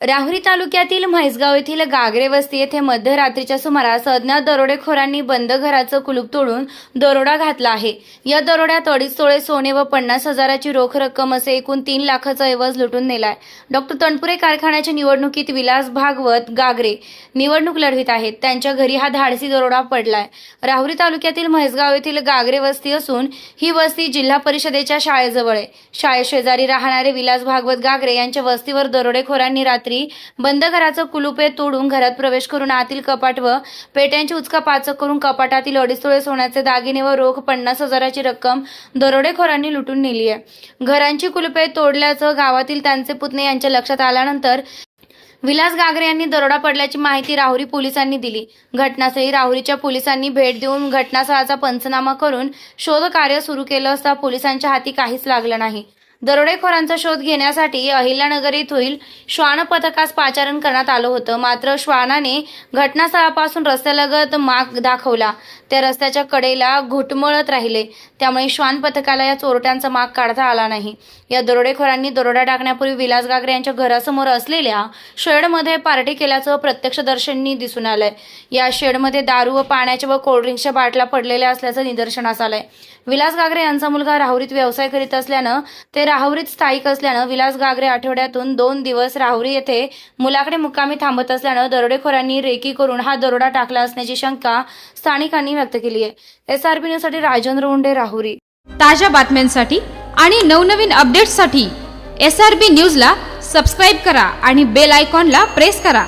राहुरी तालुक्यातील म्हैसगाव येथील गागरे वस्ती येथे मध्यरात्रीच्या सुमारास अज्ञात दरोडेखोरांनी बंद घराचं कुलूप तोडून दरोडा घातला आहे. या दरोड्यात अडीच तोळे सोने व पन्नास हजाराची रोख रक्कम असे एकूण तीन लाखाचा ऐवज लुटून नेलाय. डॉक्टर तणपुरे कारखान्याच्या निवडणुकीत विलास भागवत गागरे निवडणूक लढवित आहेत. त्यांच्या घरी हा धाडसी दरोडा पडलाय. राहुरी तालुक्यातील म्हैसगाव येथील गागरे वस्ती असून ही वस्ती जिल्हा परिषदेच्या शाळेजवळ आहे. शाळेशेजारी राहणारे विलास भागवत गागरे यांच्या वस्तीवर दरोडेखोरांनी रात्री बंद घराचं कुलुपे तोडून घरात प्रवेश करून आतील कपाट व पेट्यांची उचका पाचक करून कपाटातील अडीच तोळे सोन्याचे दागिने व रोख पन्नास हजाराची रक्कम दरोडेखोरांनी लुटून नेली आहे. घरांची कुलुपे तोडल्याचं गावातील त्यांचे पुतणे यांच्या लक्षात आल्यानंतर विलास गागरे यांनी दरोडा पडल्याची माहिती राहुरी पोलिसांनी दिली. घटनास्थळी राहुरीच्या पोलिसांनी भेट देऊन घटनास्थळाचा पंचनामा करून शोध कार्य सुरू केलं असता पोलिसांच्या हाती काहीच लागलं नाही. दरोडेखोरांचा शोध घेण्यासाठी अहिल्यानगर येथील श्वान पथकास पाचारण करण्यात आलं होतं. मात्र श्वानाने घटनास्थळापासून रस्त्यालगत माग दाखवला. त्या रस्त्याच्या कडेला घुटमळत राहिले. त्यामुळे श्वान पथकाला या चोरट्यांचा माग काढता आला नाही. या दरोडेखोरांनी दरोडा टाकण्यापूर्वी विलास गागरे यांच्या घरासमोर असलेल्या शेडमध्ये पार्टी केल्याचं प्रत्यक्षदर्शनी दिसून आलंय. या शेडमध्ये दारू व पाण्याच्या व कोल्ड्रिंक्सच्या बाटल्या पडलेल्या असल्याचं निदर्शनास आलंय. विलास गागरे यांचा मुलगा राहुरीत व्यवसाय करीत असल्यानं ते राहुरीत स्थायिक असल्यानं विलास गागरे आठवड्यातून दोन दिवस राहुरी येथे मुलाकडे मुक्कामी थांबत असल्यानं दरोडेखोरांनी रेकी करून हा दरोडा टाकला असण्याची शंका स्थानिकांनी व्यक्त केली आहे. एस आर पी न्यूजसाठी राजेंद्र उंडे राहुरी. ताज्या बातम्यांसाठी आणि नवनवीन अपडेट्ससाठी एस आर बी न्यूजला सबस्क्राईब करा आणि बेल आयकॉनला प्रेस करा.